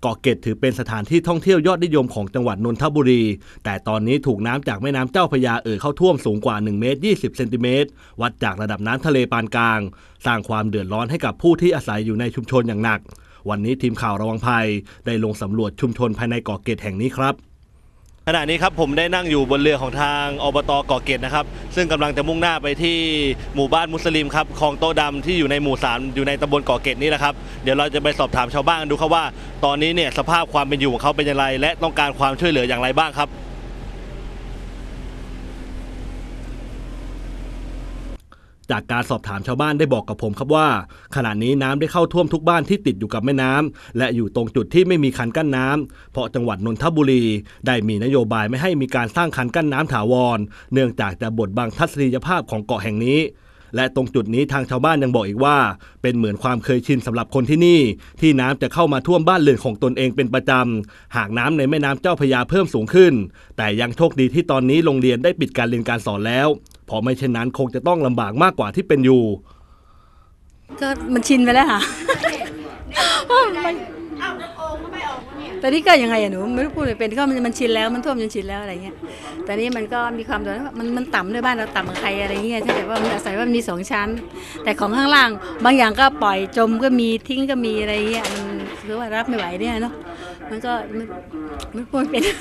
เกาะเกร็ดถือเป็นสถานที่ท่องเที่ยวยอดนิยมของจังหวัดนนทบุรี แต่ตอนนี้ถูกน้ำจากแม่น้ำเจ้าพยาเอ่อเข้าท่วมสูงกว่า1เมตร20เซนติเมตรวัดจากระดับน้ำทะเลปานกลาง สร้างความเดือดร้อนให้กับผู้ที่อาศัยอยู่ในชุมชนอย่างหนัก วันนี้ทีมข่าวระวังภัยได้ลงสำรวจชุมชนภายในเกาะเกร็ดแห่งนี้ครับ ณะนี้ครับผมได้นั่งอยู่บนเรือของทางอบตเกาะเกร็ดนะครับ ซึ่งกำลังจะมุ่งหน้าไปที่หมู่บ้านมุสลิมครับคลองโตะดำที่อยู่ในหมู่สามอยู่ในตำบลเกาะเกร็ดนี่นะครับเดี๋ยวเราจะไปสอบถามชาวบ้านกันดูครับว่า ตอนนี้เนี่ยสภาพความเป็นอยู่ของเขาเป็นอย่างไร และต้องการความช่วยเหลืออย่างไรบ้างครับ จากการสอบถามชาวบ้านได้บอกกับผมครับว่า ขณะนี้น้ำได้เข้าท่วมทุกบ้านที่ติดอยู่กับแม่น้ำและอยู่ตรงจุดที่ไม่มีคันกั้นน้ำเพราะจังหวัดนนทบุรี ได้มีนโยบายไม่ให้มีการสร้างคันกั้นน้ำถาวร เนื่องจากจะบดบังทัศนียภาพของเกาะแห่งนี้และตรงจุดนี้ทางชาวบ้านยังบอกอีกว่า เป็นเหมือนความเคยชินสำหรับคนที่นี่ ที่น้ำจะเข้ามาท่วมบ้านเรือนของตนเองเป็นประจำหากน้ำในแม่น้ำเจ้าพยาเพิ่มสูงขึ้น แต่ยังโชคดีที่ตอนนี้โรงเรียนได้ปิดการเรียนการสอนแล้ว เพราะไม่เช่นนั้นคงจะต้องลำบากมากกว่าที่เป็นอยู่ ก็มันชินไปแล้วค่ะมันแต่นี่ก็ยังไงอะหนูไม่รู้พูดไม่เป็นก็มันมันชินแล้วมันท่วมจนชินแล้วอะไรเงี้ยแต่นี่มันก็มีความโดดว่ามันมันต่ำด้วยบ้านเราต่ำกว่าใครอะไรเงี้ยถ้าเกิดว่ามันอาศัยว่ามันมีสองชั้น แต่ของข้างล่าง บางอย่างก็ปล่อยจมก็มีทิ้งก็มีอะไรเงี้ยมันคือว่ารับไม่ไหวเนี่ยเนาะ มันก็มันมันพูดไม่เป็น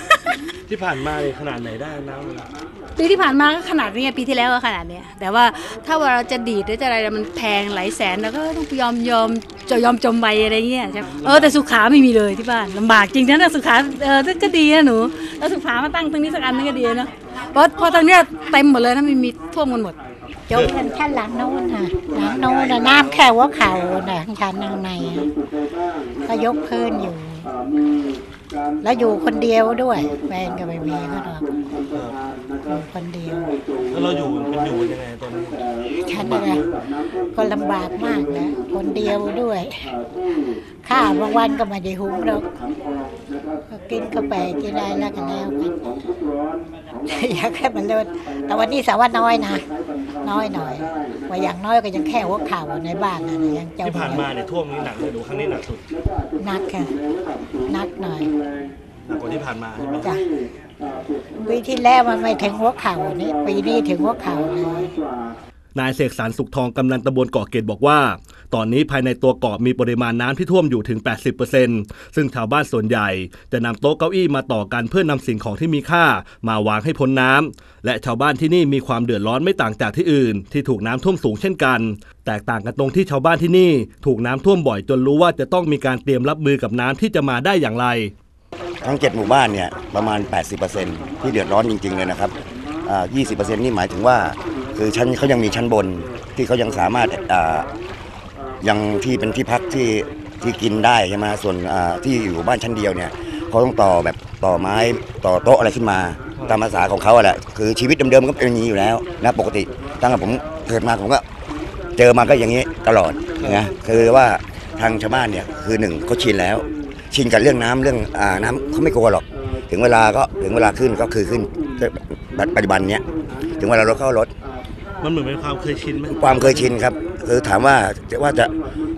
ที่ผ่านมาเลยขนาดไหนได้น้ำปีที่ผ่านมาก็ขนาดนี้ปีที่แล้วก็ขนาดเนี้ยแต่ว่าถ้าว่าเราจะดีดหรือจะอะไรมันแพงหลายแสนแล้วก็ต้องยอมยอมจะยอมจมไปอะไรเงี้ยใช่ไหมเออแต่สุขาไม่มีเลยที่บ้านลำบากจริงนะแต่สุขาเออก็ดีนะหนูแล้วสุขามาตั้งตรงนี้สักอันนึงก็ดีนะเพราะเพราะตรงเนี้ยเต็มหมดเลยนะมันมีท่วมกันหมด จมกันแค่หลังโน้นค่ะหลังโน้นน่ะน้ำแค่หัวเข่าน่ะชั้นข้างในอะก็ยกเพิ่นอยู่ แล้วอยู่คนเดียวด้วยแฟนก็ไม่มีเขาหรอกอยู่คนเดียว แล้วเราอยู่เป็นอยู่ยังไงตอนนี้ฉันน่ะนะก็ลำบากมากนะคนเดียวด้วยข้าวบางวันก็ไม่ได้หุงหรอกก็กินกาแฟกินอะไรแล้วกันแล้วกันอยากให้มันลดแต่วันนี้สาว่าน้อยนะน้อยหน่อยว่าอย่างน้อยก็ยังแค่หัวเข่าในบ้านนะยังเจ้าที่ผ่านมาเนี่ยท่วมนี้หนักเลยดูครั้งนี้หนักสุดนักค่ะนักหน่อยหนักกว่าที่ผ่านมาใช่ไหมจ้ะปีที่แล้วมันไม่ถึงหัวเข่านี่ปีนี้ถึงหัวเข่าเลย นายเสกสรรสุขทองกำนันตำบลเกาะเกร็ดบอกว่า ตอนนี้ภายในตัวเกาะมีปริมาณน้ำที่ท่วมอยู่ถึง 80%ซึ่งชาวบ้านส่วนใหญ่ จะนำโต๊ะเก้าอี้มาต่อกันเพื่อนำสิ่งของที่มีค่ามาวางให้พ้นน้ำและชาวบ้านที่นี่มีความเดือดร้อนไม่ต่างจากที่อื่น ที่ถูกน้ำท่วมสูงเช่นกัน แตกต่างกันตรงที่ชาวบ้านที่นี่ ถูกน้ำท่วมบ่อยจนรู้ว่าจะต้องมีการเตรียมรับมือกับน้ำที่จะมาได้อย่างไร ทั้ง 7 หมู่บ้านเนี่ยประมาณ 80%ที่เดือดร้อนจริง ๆ เลยนะครับอ่า20%นี่หมายถึงว่า คือชั้นเขายังมีชั้นบนที่เขายังสามารถยังที่เป็นที่พักที่ที่กินได้ใช่ไหมส่วนที่อยู่บ้านชั้นเดียวเนี่ยเขาต้องต่อแบบต่อไม้ต่อโต๊ะอะไรขึ้นมาตามภาษาของเขาแหละคือชีวิตเดิมๆก็เป็นอย่างนี้อยู่แล้วนะปกติตั้งแต่ผมเกิดมาผมก็เจอมาก็อย่างนี้ตลอดนะคือว่าทางชาวบ้านเนี่ยคือหนึ่งเขาชินแล้ว ชินกับเรื่องน้ำเรื่องอ่าน้ำเขาไม่กลัวหรอก ถึงเวลาก็ถึงเวลาขึ้นก็คือขึ้นปัจจุบันเนี้ยถึงเวลารถเข้ารถ มันเหมือนเป็นความเคยชินไหมความเคยชินครับ คือถามว่าจะว่าจะ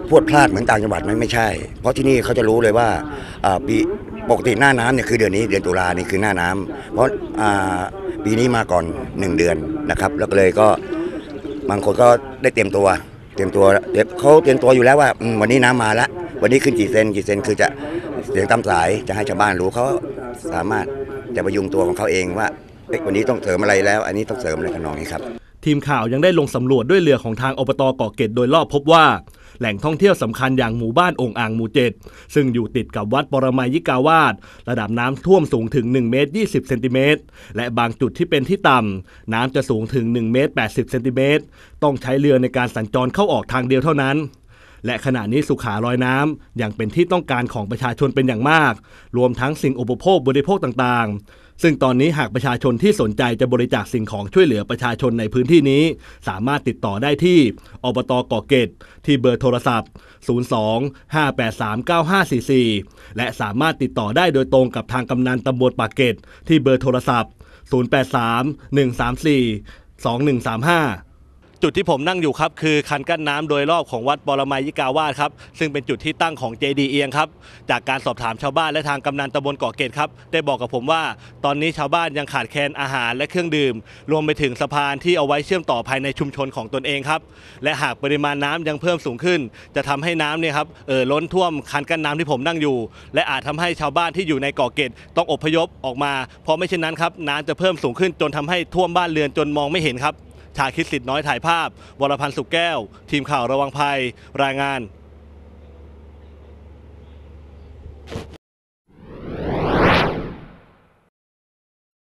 พูดพลาดเหมือนต่างจังหวัดไหมไม่ใช่ เพราะที่นี่เขาจะรู้เลยว่าอ่าปีปกติหน้าน้ำเนี่ยคือเดือนนี้เดือนตุลานี่คือหน้าน้ำเพราะอ่าปีนี้มาก่อนหนึ่งเดือนนะครับแล้วก็เลยก็บางคนก็ได้เตรียมตัว เตรียมตัวเดี๋ยวเขาเตรียมตัวอยู่แล้วว่าอืมวันนี้น้ำมาแล้ว วันนี้ขึ้นกี่เซนกี่เซนคือจะเสียงตามสายจะให้ชาวบ้านรู้เขาสามารถจะประยุงตัวของเขาเองว่าวันนี้ต้องเสริมอะไรแล้ว อันนี้ต้องเสริมอะไรกันนองนี้ครับทีมข่าวยังได้ลงสำรวจด้วยเรือของทางอบตเกาะเกร็ดโดยรอบพบว่า แหล่งท่องเที่ยวสำคัญอย่างหมู่บ้านองอ่างหมู่เจ็ดซึ่งอยู่ติดกับวัดปรมัยยิกาวาสระดับน้ำท่วมสูงถึง 1 เมตร 20 เซนติเมตร และบางจุดที่เป็นที่ต่ำน้ำจะสูงถึง 1 เมตร 80 เซนติเมตร ต้องใช้เรือในการสัญจรเข้าออกทางเดียวเท่านั้น และขณะนี้สุขาลอยน้ำยังเป็นที่ต้องการของประชาชนเป็นอย่างมาก รวมทั้งสิ่งอุปโภคบริโภคต่างๆ ซึ่งตอนนี้หากประชาชนที่สนใจจะบริจาคสิ่งของช่วยเหลือประชาชนในพื้นที่นี้ สามารถติดต่อได้ที่อบตเกาะเกร็ดที่เบอร์โทรศัพท์ 02 583 9544 และสามารถติดต่อได้โดยตรงกับทางกำนันตำบลปากเกร็ดที่เบอร์โทรศัพท์ 083 134 2135 จุดที่ผมนั่งอยู่ครับคือคันกั้นน้ำโดยรอบของวัดปรมัยยิกาวาสครับซึ่งเป็นจุดที่ตั้งของเจดีเอียงครับจากการสอบถามชาวบ้านและทางกำนันตำบลเกาะเกร็ดครับได้บอกกับผมว่า ตอนนี้ชาวบ้านยังขาดแคลนอาหารและเครื่องดื่ม รวมไปถึงสะพานที่เอาไว้เชื่อมต่อภายในชุมชนของตนเองครับและหากปริมาณน้ำยังเพิ่มสูงขึ้น จะทำให้น้ำเนี่ยครับเอ่อล้นท่วมคันกั้นน้ำที่ผมนั่งอยู่ และอาจทำให้ชาวบ้านที่อยู่ในเกาะเกร็ดต้องอพยพออกมา เพราะไม่เช่นนั้นครับน้ำจะเพิ่มสูงขึ้นจนทำให้ท่วมบ้านเรือนจนมองไม่เห็นครับ ชาคิดสิทธิ์น้อยถ่ายภาพ วรพันธ์สุกแก้ว ทีมข่าวระวังภัย รายงาน